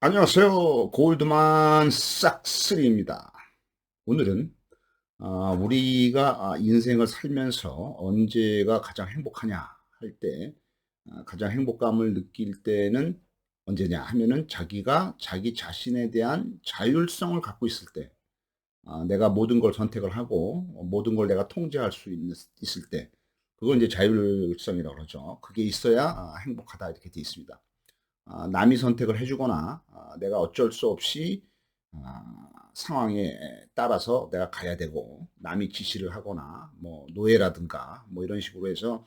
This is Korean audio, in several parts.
안녕하세요. 골드만 싹쓸이입니다. 오늘은 아, 우리가 아, 인생을 살면서 언제가 가장 행복하냐 할때 아, 가장 행복감을 느낄 때는 언제냐 하면은 자기가 자기 자신에 대한 자율성을 갖고 있을 때 아, 내가 모든 걸 선택을 하고 모든 걸 내가 통제할 수 있을 때 그걸 이제 자율성이라고 그러죠. 그게 있어야 아, 행복하다 이렇게 돼 있습니다. 아, 남이 선택을 해주거나 아, 내가 어쩔 수 없이 아, 상황에 따라서 내가 가야 되고 남이 지시를 하거나 뭐 노예라든가 뭐 이런 식으로 해서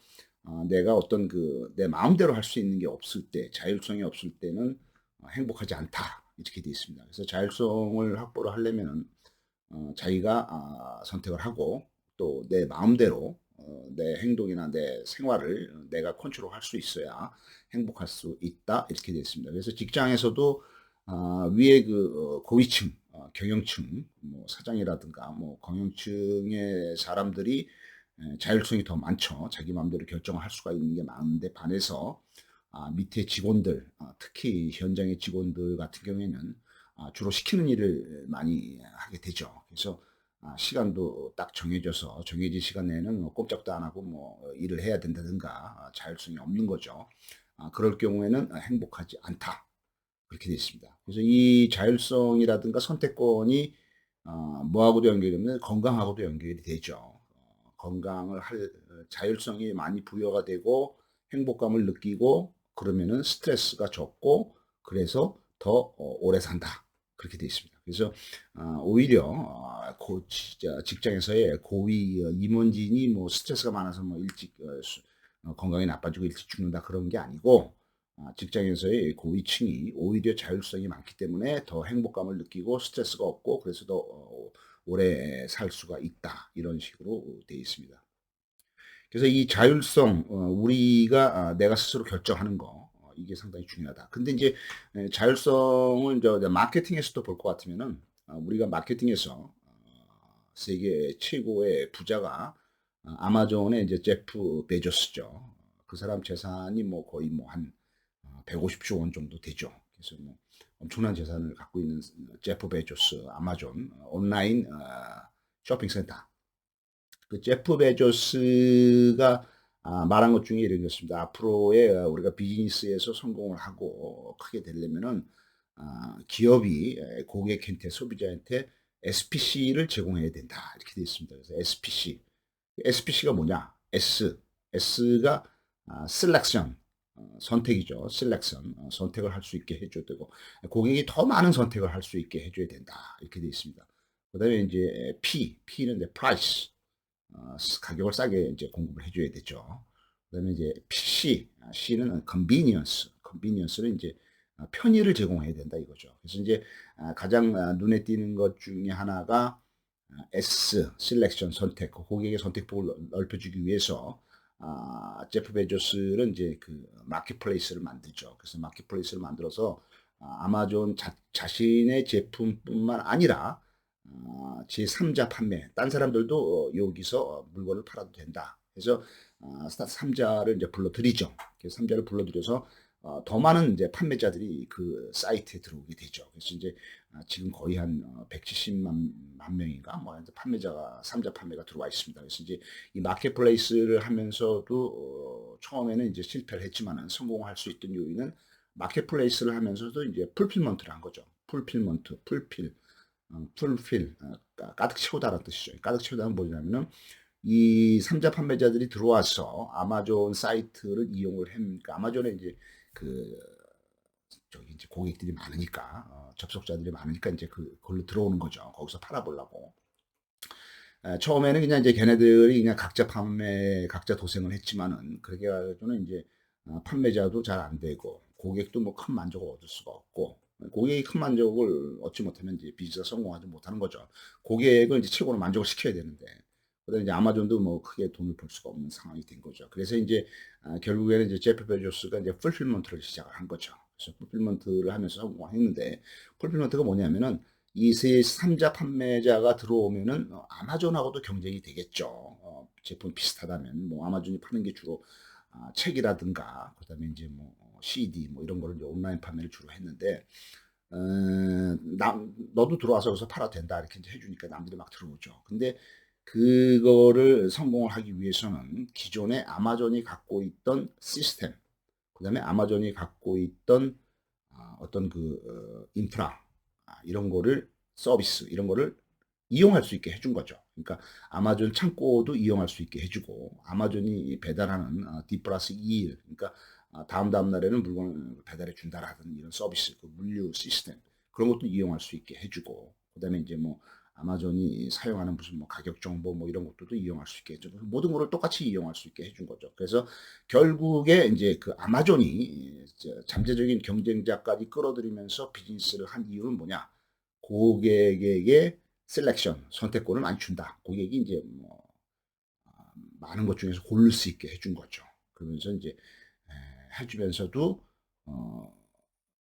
내가 어떤 그 내 마음대로 할 수 있는 게 없을 때 자율성이 없을 때는 행복하지 않다 이렇게 되어 있습니다. 그래서 자율성을 확보를 하려면은 어, 자기가 선택을 하고 또 내 마음대로 어, 내 행동이나 내 생활을 내가 컨트롤할 수 있어야 행복할 수 있다 이렇게 되어 있습니다. 그래서 직장에서도 아, 위에 그 어, 고위층, 어, 경영층, 뭐 사장이라든가 뭐 경영층의 사람들이 자율성이 더 많죠. 자기 마음대로 결정을 할 수가 있는 게 많은데 반해서 아, 밑에 직원들, 아, 특히 현장의 직원들 같은 경우에는 아, 주로 시키는 일을 많이 하게 되죠. 그래서 아, 시간도 딱 정해져서 정해진 시간 내에는 뭐 꼼짝도 안 하고 뭐 일을 해야 된다든가 아, 자율성이 없는 거죠. 아, 그럴 경우에는 행복하지 않다. 그렇게 되어 있습니다. 그래서 이 자율성이라든가 선택권이 뭐하고도 연결되면 건강하고도 연결이 되죠. 어, 건강을 할 자율성이 많이 부여가 되고 행복감을 느끼고 그러면은 스트레스가 적고 그래서 더 어, 오래 산다. 그렇게 되어 있습니다. 그래서 아, 오히려 아, 고, 직장에서의 고위 어, 임원진이 뭐 스트레스가 많아서 뭐 일찍 어, 건강이 나빠지고 일찍 죽는다 그런 게 아니고 아, 직장에서의 고위층이 오히려 자율성이 많기 때문에 더 행복감을 느끼고 스트레스가 없고 그래서 더 어, 오래 살 수가 있다 이런 식으로 되어 있습니다. 그래서 이 자율성 우리가 내가 스스로 결정하는 거 이게 상당히 중요하다. 근데 이제 자율성을 이제 마케팅에서도 볼 것 같으면은 아, 우리가 마케팅에서 어, 세계 최고의 부자가 아, 아마존의 이제 제프 베조스죠. 그 사람 재산이 뭐 거의 뭐 한 150조 어, 원 정도 되죠. 그래서 뭐 엄청난 재산을 갖고 있는 제프 베조스 아마존 온라인 어, 쇼핑센터. 그 제프 베조스가 아, 말한 것 중에 이런 것입니다. 앞으로의 우리가 비즈니스에서 성공을 하고 크게 되려면은 아, 기업이 고객한테 소비자한테 SPC를 제공해야 된다 이렇게 되어 있습니다. 그래서 SPC, SPC가 뭐냐? S, S가 아, selection 어, 선택이죠. selection 어, 선택을 할 수 있게 해줘야 되고 고객이 더 많은 선택을 할 수 있게 해줘야 된다 이렇게 되어 있습니다. 그다음에 이제 P, P는 이제 price 어, 가격을 싸게 이제 공급을 해줘야 되죠. 그다음에 이제 C, C는 convenience, convenience는 이제 아, 편의를 제공해야 된다 이거죠. 그래서 이제 아, 가장 아, 눈에 띄는 것 중에 하나가 S, 셀렉션 선택, 그 고객의 선택폭을 넓혀주기 위해서 제프 베조스는 이제 그 마켓플레이스를 만들죠. 그래서 마켓플레이스를 만들어서 아마존 자, 자신의 제품뿐만 아니라 제3자 판매, 딴 사람들도 어, 여기서 물건을 팔아도 된다. 그래서 3자를 이제 불러들이죠. 그래서 3자를 불러들여서 어, 더 많은 이제 판매자들이 그 사이트에 들어오게 되죠. 그래서 이제 지금 거의 한 170만 만 명인가 뭐 판매자가 3자 판매가 들어와 있습니다. 그래서 이제 이 마켓플레이스를 하면서도 어, 처음에는 이제 실패를 했지만은 성공할 수 있던 요인은 마켓플레이스를 하면서도 이제 풀필먼트를 한 거죠. 풀필먼트, 풀필. 어, 풀필 어, 가득 채우다라는 뜻이죠. 가득 채우다는 뭐냐면은 이 3자 판매자들이 들어와서 아마존 사이트를 이용을 해. 그러니까 아마존에 이제 그 저기 이제 고객들이 많으니까 어, 접속자들이 많으니까 이제 그 걸로 들어오는 거죠. 거기서 팔아보려고. 에, 처음에는 그냥 이제 걔네들이 그냥 각자 판매, 각자 도생을 했지만은 그렇게 가지고는 이제 어, 판매자도 잘 안 되고 고객도 뭐 큰 만족을 얻을 수가 없고 고객이 큰 만족을 얻지 못하면 이제 비즈가 성공하지 못하는 거죠. 고객을 이제 최고로 만족을 시켜야 되는데, 그다음에 이제 아마존도 뭐 크게 돈을 벌 수가 없는 상황이 된 거죠. 그래서 이제 아, 결국에는 이제 제프 베조스가 이제 풀필먼트를 시작을 한 거죠. 그래서 풀필먼트를 하면서 성공했는데, 풀필먼트가 뭐냐면은 이세 3자 판매자가 들어오면은 어, 아마존하고도 경쟁이 되겠죠. 어, 제품 비슷하다면 뭐 아마존이 파는 게 주로 아, 책이라든가 그다음에 이제 뭐 CD 뭐 이런 거를 온라인 판매를 주로 했는데 어, 남, 너도 들어와서 여기서 팔아도 된다 이렇게 이제 해주니까 남들이 막 들어오죠. 근데 그거를 성공을 하기 위해서는 기존에 아마존이 갖고 있던 시스템, 그 다음에 아마존이 갖고 있던 아, 어떤 그 어, 인프라 아, 이런 거를 서비스 이런 거를 이용할 수 있게 해준 거죠. 그러니까 아마존 창고도 이용할 수 있게 해주고 아마존이 배달하는 D 플러스 2일 그러니까 아, 다음 다음 날에는 물건을 배달해 준다라든 이런 서비스, 그 물류 시스템 그런 것도 이용할 수 있게 해주고 그다음에 이제 뭐 아마존이 사용하는 무슨 뭐 가격 정보 뭐 이런 것들도 이용할 수 있게 해주고 모든 거를 똑같이 이용할 수 있게 해준 거죠. 그래서 결국에 이제 그 아마존이 잠재적인 경쟁자까지 끌어들이면서 비즈니스를 한 이유는 뭐냐? 고객에게 셀렉션 선택권을 많이 준다. 고객이 이제 뭐 아, 많은 것 중에서 고를 수 있게 해준 거죠. 그러면서 이제 해주면서도 어,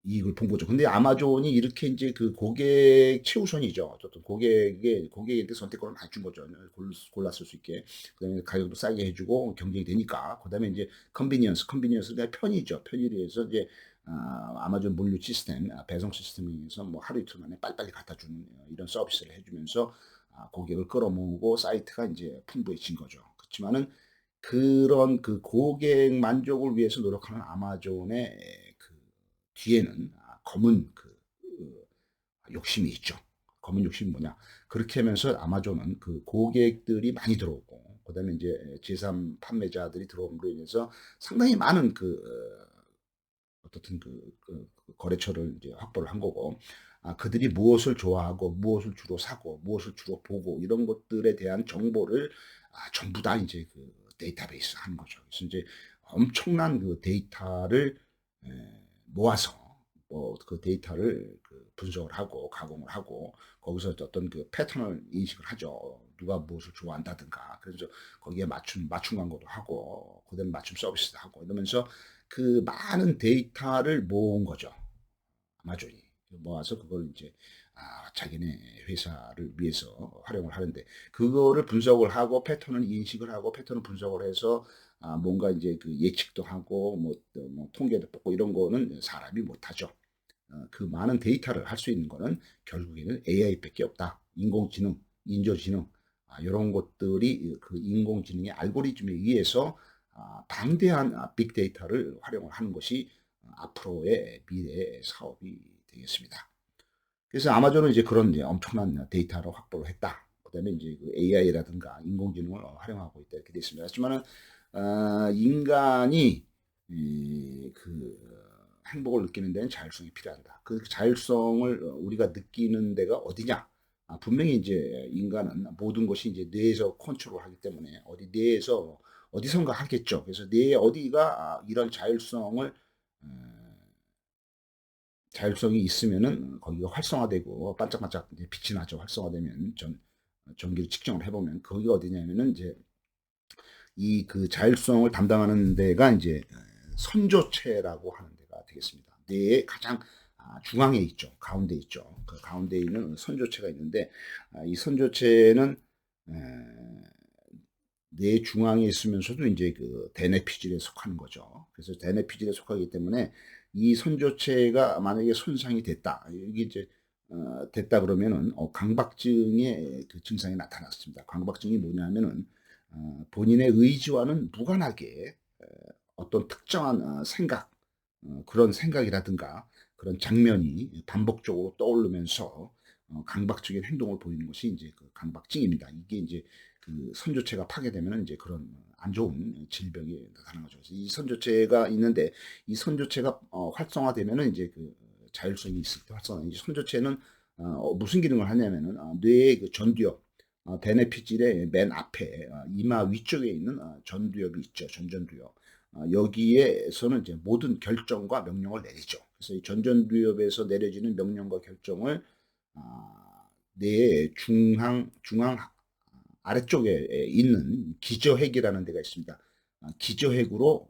이익을 본 거죠. 근데 아마존이 이렇게 이제 그 고객 최우선이죠. 어쨌든 고객의 고객에게 선택권을 많이 준 거죠. 골, 골랐을 수 있게. 그다음에 가격도 싸게 해주고 경쟁이 되니까. 그다음에 이제 컨비니언스, 컨비니언스가 편의죠. 편의를 해서 이제 아, 아마존 물류 시스템, 아, 배송 시스템에서 뭐 하루 이틀 만에 빨리빨리 갖다 주는 이런 서비스를 해주면서 아, 고객을 끌어모으고 사이트가 이제 풍부해진 거죠. 그렇지만은 그런 그 고객 만족을 위해서 노력하는 아마존의 그 뒤에는 아, 검은 그, 그 욕심이 있죠. 검은 욕심이 뭐냐? 그렇게 하면서 아마존은 그 고객들이 많이 들어오고, 그 다음에 이제 제3 판매자들이 들어옴으로 인해서 상당히 많은 그, 어떻든 그, 그, 그 거래처를 이제 확보를 한 거고, 아, 그들이 무엇을 좋아하고, 무엇을 주로 사고, 무엇을 주로 보고, 이런 것들에 대한 정보를 아, 전부 다 이제 그 데이터베이스 하는 거죠. 그래서 이제 엄청난 그 데이터를 모아서 뭐 그 데이터를 그 분석을 하고 가공을 하고 거기서 어떤 그 패턴을 인식을 하죠. 누가 무엇을 좋아한다든가. 그래서 거기에 맞춤 맞춤 광고도 하고 그다음에 맞춤 서비스도 하고 이러면서 그 많은 데이터를 모은 거죠. 아마존이 모아서 그걸 이제 아, 자기네 회사를 위해서 활용을 하는데 그거를 분석을 하고 패턴을 인식을 하고 패턴을 분석을 해서 아, 뭔가 이제 그 예측도 하고 뭐, 뭐 통계도 뽑고 이런 거는 사람이 못하죠. 어, 그 많은 데이터를 할 수 있는 거는 결국에는 AI밖에 없다. 인공지능, 인조지능 아, 이런 것들이 그 인공지능의 알고리즘에 의해서 아, 방대한 아, 빅데이터를 활용을 하는 것이 앞으로의 미래 사업이 되겠습니다. 그래서 아마존은 이제 그런 엄청난 데이터를 확보를 했다. 그다음에 이제 그 AI라든가 인공지능을 활용하고 있다 이렇게 되어 있습니다. 하지만은 어, 인간이 이, 그 행복을 느끼는 데는 자율성이 필요하다. 그 자율성을 우리가 느끼는 데가 어디냐? 아, 분명히 이제 인간은 모든 것이 이제 뇌에서 컨트롤하기 때문에 어디 뇌에서 어디선가 하겠죠. 그래서 뇌 어디가 이런 자율성을 어, 자율성이 있으면은 거기가 활성화되고 반짝반짝 빛이 나죠. 활성화되면 전 전기를 측정을 해보면 거기가 어디냐면은 이제 이 그 자율성을 담당하는 데가 이제 선조체라고 하는 데가 되겠습니다. 뇌의 가장 아, 중앙에 있죠. 가운데 있죠. 그 가운데 있는 선조체가 있는데 아, 이 선조체는 뇌 중앙에 있으면서도 이제 그 대뇌피질에 속하는 거죠. 그래서 대뇌피질에 속하기 때문에 이 선조체가 만약에 손상이 됐다. 이게 이제 어, 됐다 그러면은 어, 강박증의 그 증상이 나타났습니다. 강박증이 뭐냐면은 어, 본인의 의지와는 무관하게 어, 어떤 특정한 어, 생각 어, 그런 생각이라든가 그런 장면이 반복적으로 떠오르면서 어, 강박적인 행동을 보이는 것이 이제 그 강박증입니다. 이게 이제 그 선조체가 파괴되면 이제 그런 안 좋은 질병이 나타나는 거죠. 이 선조체가 있는데 이 선조체가 어, 활성화되면은 이제 그 자율성이 있을 때 활성화. 이 선조체는 어, 무슨 기능을 하냐면은 어, 뇌의 그 전두엽, 어, 대뇌피질의 맨 앞에 어, 이마 위쪽에 있는 어, 전두엽이 있죠. 전전두엽. 어, 여기에서는 이제 모든 결정과 명령을 내리죠. 그래서 이 전전두엽에서 내려지는 명령과 결정을 어, 뇌의 중앙 중앙 아래쪽에 있는 기저핵이라는 데가 있습니다. 아, 기저핵으로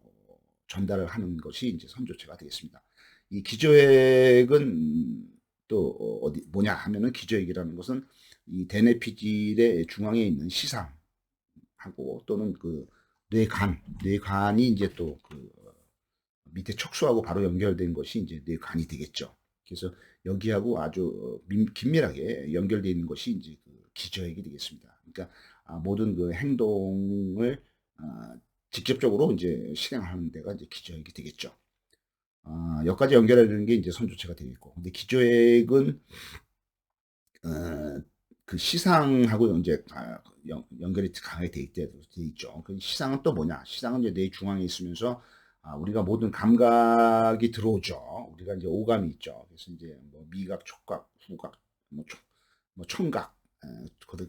전달을 하는 것이 이제 선조체가 되겠습니다. 이 기저핵은 또 어디 뭐냐 하면은 기저핵이라는 것은 이 대뇌피질의 중앙에 있는 시상하고 또는 그 뇌간, 뇌간이 이제 또 그 밑에 척수하고 바로 연결된 것이 이제 뇌간이 되겠죠. 그래서 여기하고 아주 민- 긴밀하게 연결되어 있는 것이 이제 그 기저액이 되겠습니다. 그러니까 아, 모든 그 행동을 아, 직접적으로 이제 실행하는 데가 이제 기저액이 되겠죠. 아, 여기까지 연결하는 게 이제 선조체가 되겠고, 근데 기저액은 어, 그 시상하고 이제 아, 연, 연결이 강하게 돼, 있, 돼 있죠. 그 시상은 또 뭐냐? 시상은 이제 뇌 중앙에 있으면서 아, 우리가 모든 감각이 들어오죠. 우리가 이제 오감이 있죠. 그래서 이제 뭐 미각, 촉각, 후각, 뭐, 촉, 뭐 청각, 에,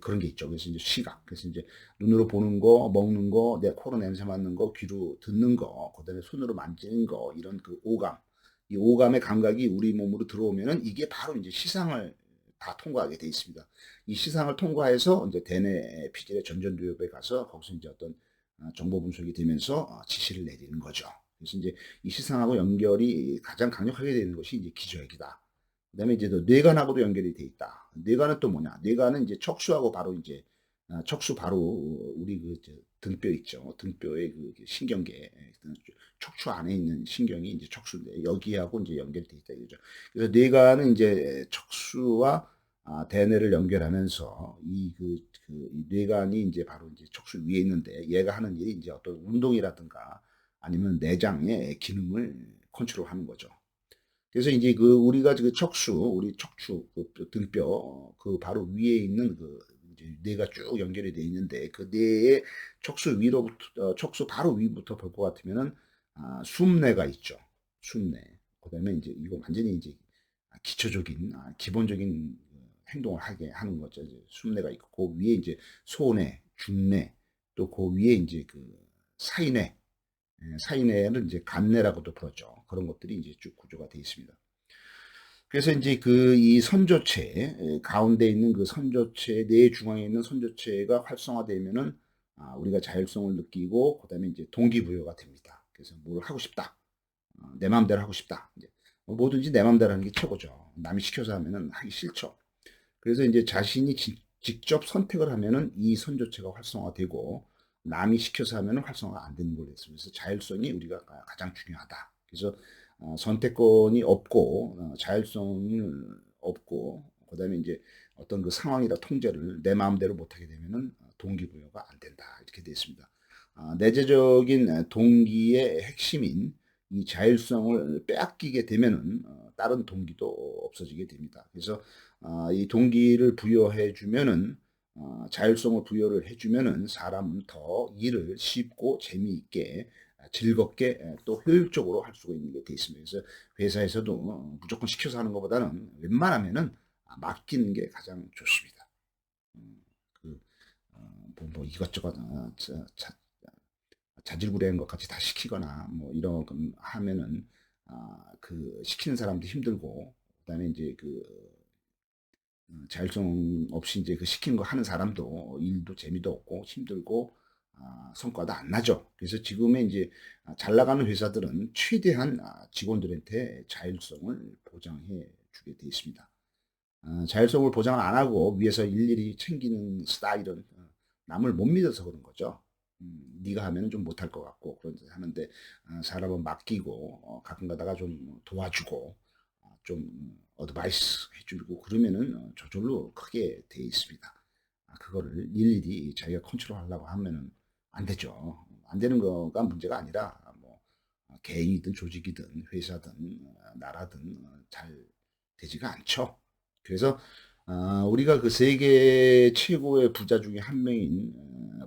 그런- 게 있죠. 그래서 이제 시각, 그래서 이제 눈으로 보는 거, 먹는 거, 내 코로 냄새 맡는 거, 귀로 듣는 거, 그 다음에 손으로 만지는 거, 이런 그 오감, 이 오감의 감각이 우리 몸으로 들어오면은 이게 바로 이제 시상을 다 통과하게 돼 있습니다. 이 시상을 통과해서 이제 대뇌 피질의 전전두엽에 가서 거기서 이제 어떤 아, 정보 분석이 되면서 어, 지시를 내리는 거죠. 그래서 이제 이 시상하고 연결이 가장 강력하게 되는 것이 이제 기저액이다. 그 다음에 이제 또 뇌관하고도 연결이 돼 있다. 뇌관은 또 뭐냐? 뇌관은 이제 척수하고 바로 이제 아, 척수 바로 우리 그저 등뼈 있죠. 등뼈의 그 신경계 척추 안에 있는 신경이 이제 척수인데 여기하고 이제 연결이 돼 있다 이거죠. 그래서 뇌관은 이제 척수와 아, 대뇌를 연결하면서 이그 그, 이 뇌관이 이제 바로 이제 척수 위에 있는데 얘가 하는 일이 이제 어떤 운동이라든가 아니면 내장의 기능을 컨트롤하는 거죠. 그래서 이제 그 우리가 그 척수, 우리 척추, 그 등뼈 그 바로 위에 있는 그 뇌가 쭉 연결이 돼 있는데 그 뇌의 척수 위로부터 어, 척수 바로 위부터 볼 것 같으면은 아, 숨뇌가 있죠. 숨뇌. 그다음에 이제 이거 완전히 이제 기초적인 아, 기본적인 행동을 하게 하는 거죠. 이제 숨뇌가 있고 그 위에 이제 소뇌, 중뇌, 또 그 위에 이제 그 사이뇌, 예, 사이뇌는 이제 간뇌라고도 부르죠. 그런 것들이 이제 쭉 구조가 되어 있습니다. 그래서 이제 그 이 선조체 예, 가운데 있는 그 선조체 뇌 중앙에 있는 선조체가 활성화되면은 아, 우리가 자율성을 느끼고 그다음에 이제 동기부여가 됩니다. 그래서 뭘 하고 싶다, 어, 내 마음대로 하고 싶다. 이제 뭐든지 내 마음대로 하는 게 최고죠. 남이 시켜서 하면은 하기 싫죠. 그래서 이제 자신이 지, 직접 선택을 하면은 이 선조체가 활성화되고 남이 시켜서 하면은 활성화가 안 되는 걸로 했습니다. 그래서 자율성이 우리가 가장 중요하다. 그래서 어, 선택권이 없고 어, 자율성이 없고 그다음에 이제 어떤 그 상황이나 통제를 내 마음대로 못하게 되면은 동기부여가 안 된다 이렇게 되어 있습니다. 아, 내재적인 동기의 핵심인 이 자율성을 빼앗기게 되면은 어, 다른 동기도 없어지게 됩니다. 그래서 아, 이 동기를 부여해 주면은 어, 자율성을 부여를 해주면은 사람은 더 일을 쉽고 재미있게 즐겁게 또 효율적으로 할 수가 있는 게 돼 있습니다. 그래서 회사에서도 어, 무조건 시켜서 하는 것보다는 웬만하면은 맡기는 게 가장 좋습니다. 음, 그, 어, 뭐, 뭐 이것저것 어, 자질구레한 것 같이 다 시키거나 뭐 이런 하면은 아, 그 시키는 사람도 힘들고 그다음에 이제 그 어, 자율성 없이 이제 그 시키는 거 하는 사람도 일도 재미도 없고 힘들고 아, 성과도 안 나죠. 그래서 지금의 이제 아, 잘 나가는 회사들은 최대한 아, 직원들한테 자율성을 보장해 주게 되어 있습니다. 아, 자율성을 보장을 안 하고 위에서 일일이 챙기는 스타일은 어, 남을 못 믿어서 그런 거죠. 음, 네가 하면은 좀 못할 것 같고 그런 하는데 아, 사람은 맡기고 어, 가끔 가다가 좀 도와주고 아, 좀 어드바이스 해주고 그러면은 어, 저절로 크게 돼 있습니다. 아, 그거를 일일이 자기가 컨트롤하려고 하면은 안 되죠. 안 되는 거가 문제가 아니라 뭐 어, 개인이든 조직이든 회사든 어, 나라든 잘 되지가 않죠. 그래서 우리가 그 세계 최고의 부자 중에 한 명인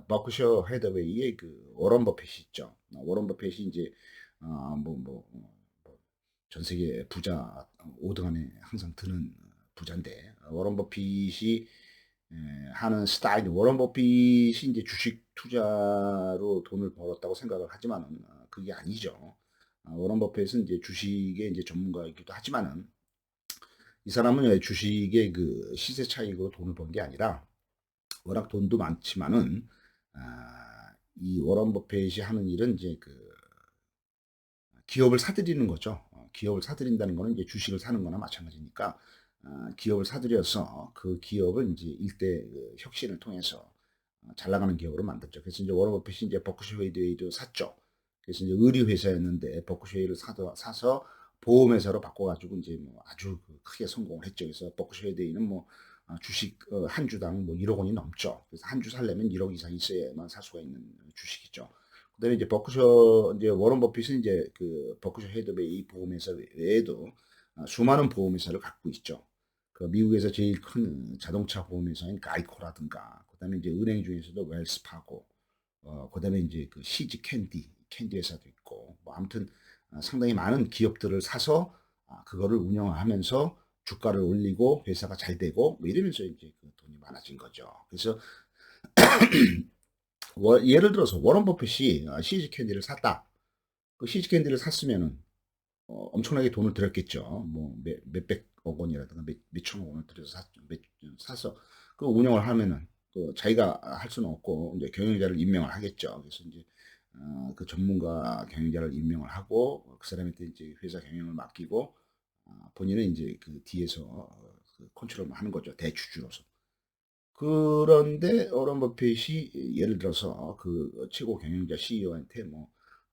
버크셔 헤더웨이의 그 워런 버핏이 있죠. 워런 버핏이 이제 뭐뭐 뭐, 전 세계 부자 5등 안에 항상 드는 부자인데 워런 버핏이 하는 스타일 워런 버핏이 이제 주식 투자로 돈을 벌었다고 생각을 하지만은 어, 그게 아니죠. 어, 워런 버핏은 이제 주식의 이제 전문가이기도 하지만은 이 사람은 주식의 그 시세 차익으로 돈을 번 게 아니라 워낙 돈도 많지만은 아, 이 워런 버핏이 하는 일은 이제 그 기업을 사들이는 거죠. 어, 기업을 사들인다는 거는 이제 주식을 사는 거나 마찬가지니까 어, 기업을 사들여서 그 기업을 이제 일대 그 혁신을 통해서 어, 잘 나가는 기업으로 만들죠. 그래서 이제 워런 버핏이 이제 버크셔 헤이드웨이도 샀죠. 그래서 이제 의류 회사였는데 버크셔 웨이를 사서 보험 회사로 바꿔가지고 이제 뭐 아주 그 크게 성공을 했죠. 그래서 버크셔 헤데이는 뭐 아, 주식 어, 한 주당 뭐 1억 원이 넘죠. 그래서 한 주 살려면 1억 이상 있어야만 살 수가 있는 주식이죠. 그다음에 이제 버크셔 이제 워런 버핏은 이제 그 버크셔 헤드베이 보험회사 외에도 아, 수많은 보험회사를 갖고 있죠. 그 미국에서 제일 큰 자동차 보험회사인 가이코라든가 그다음에 이제 은행 중에서도 웰스파고 어 그다음에 이제 그 시지 캔디 캔디 회사도 있고 뭐 아무튼 아, 상당히 많은 기업들을 사서 아, 그거를 운영하면서 주가를 올리고 회사가 잘 되고 뭐 이러면서 이제 그 돈이 많아진 거죠. 그래서 워- 예를 들어서 워런 버핏이 어, 시즈 캔디를 샀다. 그 시즈 캔디를 샀으면은 어, 엄청나게 돈을 들였겠죠. 뭐 몇, 몇백억 원이라든가 몇, 몇천억 원을 들여서 사, 몇, 사서 그 운영을 하면은 그 자기가 할 수는 없고 이제 경영자를 임명을 하겠죠. 그래서 이제 어, 그 전문가 경영자를 임명을 하고 그 사람한테 이제 회사 경영을 맡기고 아, 본인은 이제 그 뒤에서 어, 그 컨트롤을 하는 거죠. 대주주로서. 그런데 워런 버핏이 예를 들어서 그 최고 경영자 CEO한테 뭐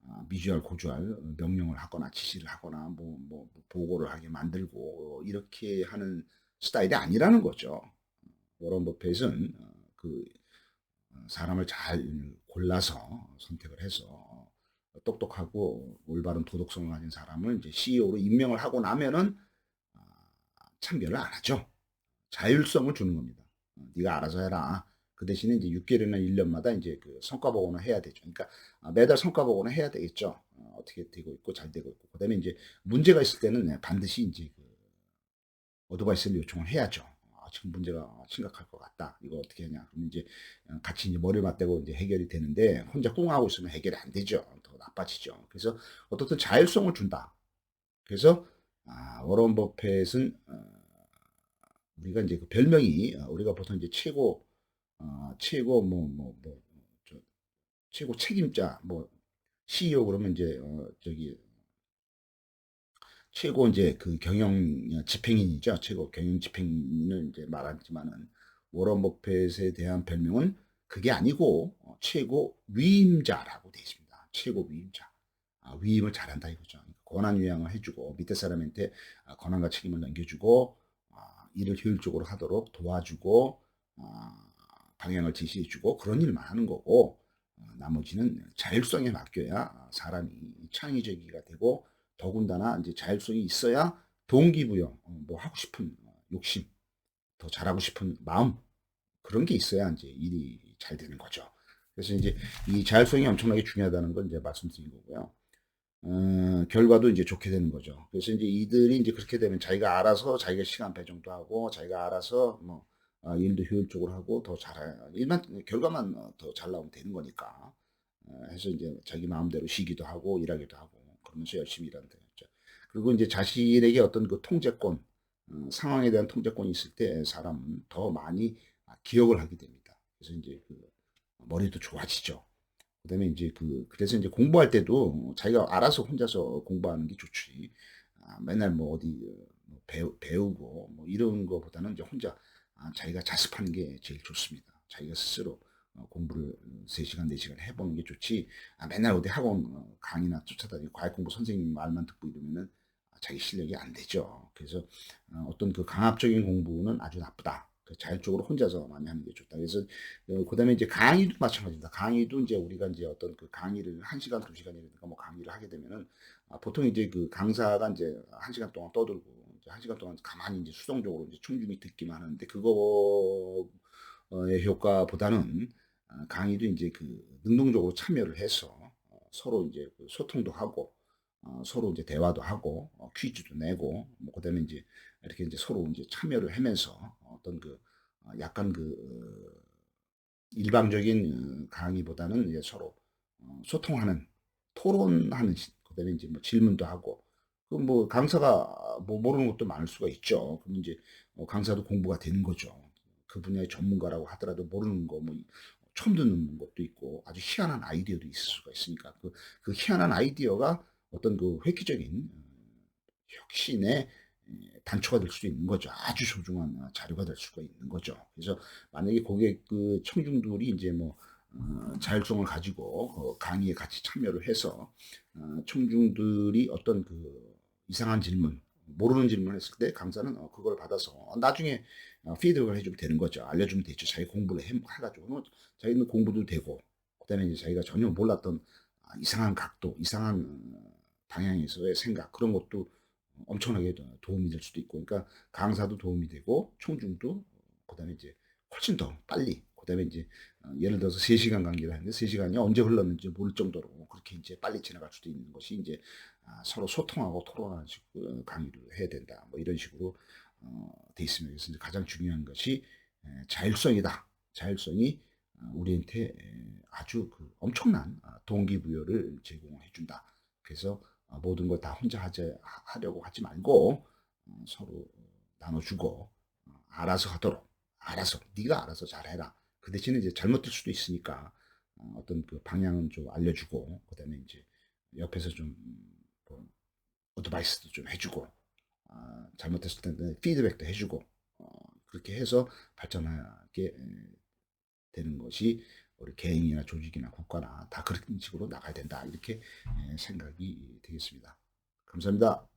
아, 미주알 고주알 명령을 하거나 지시를 하거나 뭐, 뭐 보고를 하게 만들고 이렇게 하는 스타일이 아니라는 거죠. 워런 버핏은 어, 그 사람을 잘 골라서 선택을 해서 똑똑하고 올바른 도덕성을 가진 사람을 이제 CEO로 임명을 하고 나면은 아, 참견을 안 하죠. 자율성을 주는 겁니다. 어, 네가 알아서 해라. 그 대신에 이제 6개월이나 1년마다 이제 그 성과 보고는 해야 되죠. 그러니까 아, 매달 성과 보고는 해야 되겠죠. 어, 어떻게 되고 있고 잘 되고 있고. 그다음에 이제 문제가 있을 때는 네, 반드시 이제 그 어드바이스를 요청을 해야죠. 아, 지금 문제가 심각할 것 같다. 이거 어떻게 하냐. 그럼 이제 어, 같이 이제 머리를 맞대고 이제 해결이 되는데 혼자 꿍하고 있으면 해결이 안 되죠. 더 나빠지죠. 그래서 어떻든 자율성을 준다. 그래서 아, 워런 버핏은 어, 우리가 이제 그 별명이 어, 우리가 보통 이제 최고 어, 최고 뭐 뭐 뭐 저 최고 책임자 뭐 CEO 그러면 이제 어, 저기 최고 이제 그 경영 집행인이죠. 최고 경영 집행인을 이제 말하지만은 워런 버핏에 대한 별명은 그게 아니고 어, 최고 위임자라고 되어 있습니다. 최고 위임자. 아, 위임을 잘한다 이거죠. 권한 요양을 해주고 밑에 사람한테 아, 권한과 책임을 넘겨주고 아, 일을 효율적으로 하도록 도와주고 아, 방향을 제시해주고 그런 일만 하는 거고 어, 나머지는 자율성에 맡겨야 사람이 창의적이가 되고 더군다나 이제 자율성이 있어야 동기부여, 어, 뭐 하고 싶은 어, 욕심, 더 잘하고 싶은 마음 그런 게 있어야 이제 일이 잘 되는 거죠. 그래서 이제 이 자율성이 엄청나게 중요하다는 걸 이제 말씀드린 거고요. 어, 결과도 이제 좋게 되는 거죠. 그래서 이제 이들이 이제 그렇게 되면 자기가 알아서 자기가 시간 배정도 하고 자기가 알아서 뭐 어, 일도 효율적으로 하고 더 잘해 일만 결과만 어, 더잘 나오면 되는 거니까 어, 해서 이제 자기 마음대로 쉬기도 하고 일하기도 하고 그러면서 열심히 일한다 했죠. 그리고 이제 자신에게 어떤 그 통제권 어, 상황에 대한 통제권이 있을 때 사람은 더 많이 아, 기억을 하게 됩니다. 그래서 이제 그 머리도 좋아지죠. 그다음에 이제 그 그래서 이제 공부할 때도 자기가 알아서 혼자서 공부하는 게 좋지. 아, 맨날 뭐 어디 어, 뭐 배우, 배우고 뭐 이런 거보다는 이제 혼자 아, 자기가 자습하는 게 제일 좋습니다. 자기가 스스로 어, 공부를 3시간, 4시간 해보는 게 좋지. 아, 맨날 어디 학원 어, 강의나 쫓아다니고 과외 공부 선생님 말만 듣고 이러면은 아, 자기 실력이 안 되죠. 그래서 어, 어떤 그 강압적인 공부는 아주 나쁘다. 그 자율적으로 혼자서 많이 하는 게 좋다. 그래서 어, 그다음에 이제 강의도 마찬가지입니다. 강의도 이제 우리가 이제 어떤 그 강의를 한 시간, 두 시간이라든가 뭐 강의를 하게 되면은 아, 보통 이제 그 강사가 이제 한 시간 동안 떠들고 이제 한 시간 동안 가만히 이제 수동적으로 이제 충분히 듣기만 하는데 그거의 효과보다는 아, 강의도 이제 그 능동적으로 참여를 해서 어, 서로 이제 그 소통도 하고 어, 서로 이제 대화도 하고 어, 퀴즈도 내고 뭐 그다음에 이제 이렇게 이제 서로 이제 참여를 하면서 어떤 그 어, 약간 그 어, 일방적인 어, 강의보다는 이제 서로 어, 소통하는 토론하는 시- 그다음에 이제 뭐 질문도 하고 그 뭐 강사가 뭐 모르는 것도 많을 수가 있죠. 그럼 이제 어, 강사도 공부가 되는 거죠. 그 분야의 전문가라고 하더라도 모르는 거 뭐 처음 듣는 것도 있고 아주 희한한 아이디어도 있을 수가 있으니까 그, 그 희한한 아이디어가 어떤 그 획기적인 어, 혁신의 에, 단초가 될수 있는 거죠. 아주 소중한 어, 자료가 될 수가 있는 거죠. 그래서 만약에 고객 그 청중들이 이제 뭐 어, 자율성을 가지고 어, 강의에 같이 참여를 해서 어, 청중들이 어떤 그 이상한 질문, 모르는 질문 했을 때 강사는 어, 그걸 받아서 어, 나중에 어, 피드백을 해주면 되는 거죠. 알려주면 되죠. 자기 공부를 해, 해가지고 자기는 공부도 되고 그다음에 이제 자기가 전혀 몰랐던 아, 이상한 각도, 이상한 어, 방향에서의 생각 그런 것도 엄청나게 도- 도움이 될 수도 있고, 그러니까 강사도 도움이 되고 총중도 그 다음에 이제 훨씬 더 빨리 그 다음에 이제 어, 예를 들어서 3시간 강의를 하는데 3시간이 언제 흘렀는지 모를 정도로 그렇게 이제 빨리 지나갈 수도 있는 것이 이제 아, 서로 소통하고 토론하는 식으로 강의를 해야 된다. 뭐 이런 식으로 어, 돼 있습니다. 그래서 가장 중요한 것이 에, 자율성이다. 자율성이 어, 우리한테 에, 아주 그 엄청난 아, 동기부여를 제공해 준다. 그래서 어, 모든 걸 다 혼자 하자, 하- 하려고 하지 말고 어, 서로 나눠주고 어, 알아서 하도록 알아서 네가 알아서 잘해라. 그 대신에 이제 잘못될 수도 있으니까 어, 어떤 그 방향은 좀 알려주고 그다음에 이제 옆에서 좀 음, 뭐 어드바이스도 좀 해주고 아, 잘못했을 때는 피드백도 해주고 어, 그렇게 해서 발전하게 에, 되는 것이 우리 개인이나 조직이나 국가나 다 그런 식으로 나가야 된다 이렇게 에, 생각이 되겠습니다. 감사합니다.